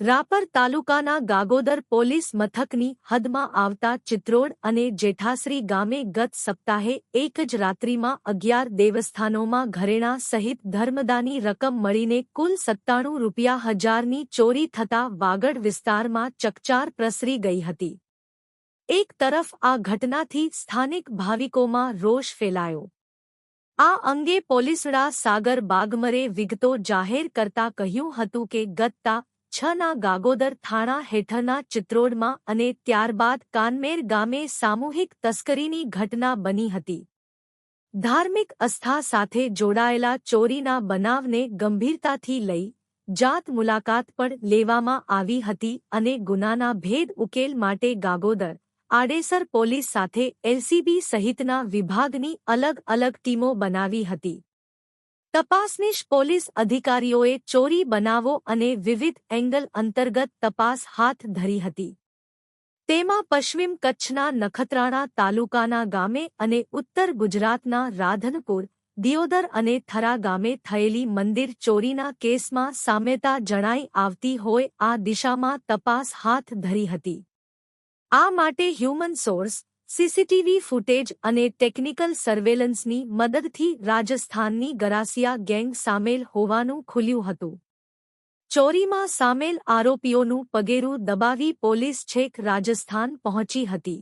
રાપર તાલુકાના ગાગોદર પોલીસ મથકની હદમાં આવતા ચિત્રોડ અને જેઠાસરી ગામે ગત સપ્તાહે એક જ રાત્રિમાં અગિયાર દેવસ્થાનોમાં ઘરેણા સહિત ધર્મદાની રકમ મળીને કુલ સત્તાણું રૂપિયા હજારની ચોરી થતા વાગડ વિસ્તારમાં ચકચાર પ્રસરી ગઈ હતી. એક તરફ આ ઘટનાથી સ્થાનિક ભાવિકોમાં રોષ ફેલાયો. આ અંગે પોલીસડા સાગર બાગમરે વિગતો જાહેર કરતા કહ્યું હતું કે ગતતા છના ગાગોદર થાણા હેઠળના ચિત્રોડમાં અને ત્યારબાદ કાનમેર ગામે સામૂહિક તસ્કરીની ઘટના બની હતી. ધાર્મિક અસ્થા સાથે જોડાયેલા ચોરીના બનાવને ગંભીરતાથી લઈ જાત મુલાકાત પણ લેવામાં આવી હતી અને ગુનાના ભેદ ઉકેલ માટે ગાગોદર, આડેસર પોલીસ સાથે એલસીબી સહિતના વિભાગની અલગ અલગ ટીમો બનાવી હતી. તપાસનીશ પોલીસ અધિકારીઓએ ચોરી બનાવો અને વિવિધ એંગલ અંતર્ગત તપાસ હાથ ધરી હતી. તેમાં પશ્ચિમ કચ્છના નખત્રાણા તાલુકાના ગામે અને ઉત્તર ગુજરાતના રાધનપુર, દિયોદર અને થરા ગામે થયેલી મંદિર ચોરીના કેસમાં સામ્યતા જણાઈ આવતી હોય આ દિશામાં તપાસ હાથ ધરી હતી. આ માટે હ્યુમન સોર્સ સીસીટીવી ફૂટેજ અને ટેકનિકલ સર્વેલન્સની મદદથી રાજસ્થાનની ગરાસિયા ગેંગ સામેલ હોવાનું ખુલ્યું હતું. ચોરીમાં સામેલ આરોપીઓનું પગેરું દબાવી પોલીસ છેક રાજસ્થાન પહોંચી હતી.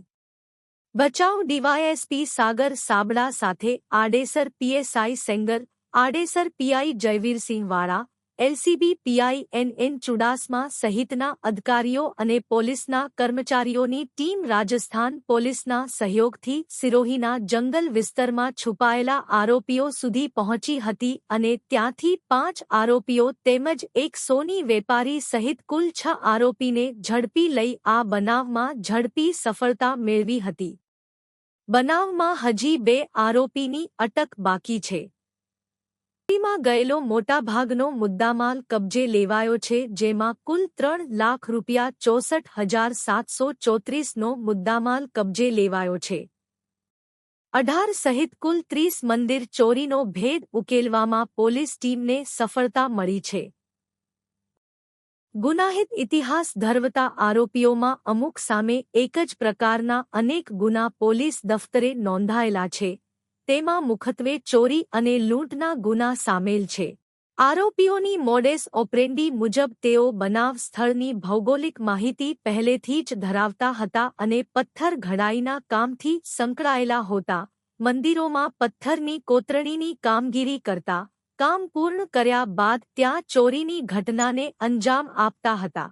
બચાવ ડીવાયએસપી સાગર સાબડા સાથે Adesar PSI Sengar, Adesar PI Jayvirsinh Vala LCB PI N N Chudasama સહિતના અધિકારીઓ અને પોલીસના કર્મચારીઓની ટીમ રાજસ્થાન પોલીસના સહયોગથી સિરોહીના જંગલ વિસ્તારમાં છુપાયેલા આરોપીઓ સુધી પહોંચી હતી અને ત્યાંથી પાંચ આરોપીઓ તેમજ એક સોની વેપારી સહિત કુલ છ આરોપીને ઝડપી લઈ આ બનાવમાં ઝડપી સફળતા મેળવી હતી. બનાવમાં હજી બે આરોપીની અટક બાકી છે. ચોરીમાં ગયેલો મોટાભાગનો મુદ્દામાલ કબજે લેવાયો છે, જેમાં કુલ ત્રણ લાખ રૂપિયા ચોસઠ હજાર સાતસો ચોત્રીસનો મુદ્દામાલ કબજે લેવાયો છે. અઢાર સહિત કુલ ત્રીસ મંદિર ચોરીનો ભેદ ઉકેલવામાં પોલીસ ટીમને સફળતા મળી છે. ગુનાહિત ઇતિહાસ ધરવતા આરોપીઓમાં અમુક સામે એક જ પ્રકારના અનેક ગુના પોલીસ દફતરે નોંધાયેલા છે. તેમાં મુખત્વે ચોરી અને લૂંટના ગુના સામેલ છે. આરોપીઓની મોડેસ ઓપરેન્ડી મુજબ તેઓ બનાવ સ્થળની ભૌગોલિક માહિતી પહેલેથી જ ધરાવતા હતા અને પથ્થર ઘડાઈના કામથી સંકળાયેલા હોતા, મંદિરોમાં પથ્થરની કોતરણીની કામગીરી કરતા, કામ પૂર્ણ કર્યા બાદ ત્યાં ચોરીની ઘટનાને અંજામ આપતા હતા.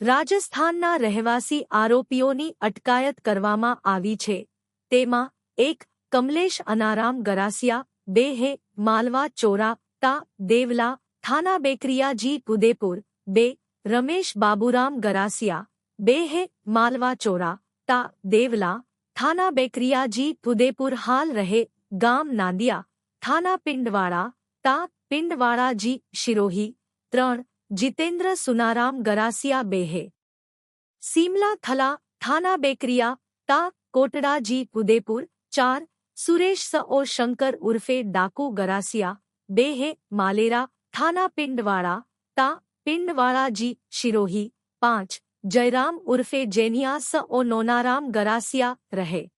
રાજસ્થાનના રહેવાસી આરોપીઓની અટકાયત કરવામાં આવી છે. તેમાં એક कमलेश अनाराम गरासिया, बेहे, मालवा चोरा, ता, देवला, थाना बेकरिया जी उदयपुर, बे, रमेश बाबूराम गरासिया, बेहे, मालवा चोरा, ता, देवला, थाना बेकरिया जी उदयपुर हाल रहे गाम नांदिया, थाना पिंडवाड़ा, ता, पिंडवाड़ा जी शिरोही, त्रण, जितेंद्र सुनाराम गरासिया, बेहे। सीमला थला, थाना बेकरिया, ता, कोटड़ा जी उदयपुर, चार सुरेश स और शंकर उर्फे डाकू गरासिया बेहे मालेरा, थाना पिंडवाड़ा, ता, पिंडवाड़ा जी, शिरोही, पाँच, जयराम उर्फे जेनिया स और नोनाराम गरासिया रहे।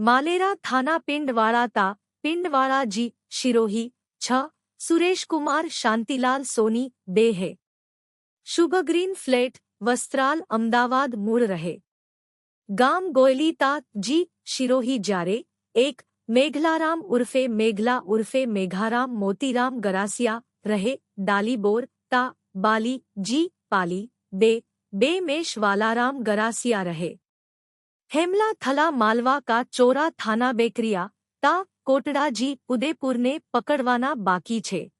मालेरा थाना पिंडवाड़ा ता, पिंडवाड़ा जी, शिरोही, छ, सुरेश कुमार शांतिलाल सोनी बेहे शुभ ग्रीन फ्लैट, वस्त्राल अहमदाबाद मूड़ रहे। गाम गोयलीता जी, शिरोही जारे। एक, मेघलाराम उर्फे मेघला उर्फे मेघाराम मोतीराम गरासिया, रहे डालीबोर ता, बाली, जी, पाली बे बे में गरासिया रहे। हेमला थला मालवा का चोरा थाना बेकरिया, ता, कोटड़ा जी, उदयपुर ने पकड़वाना बाकी छे।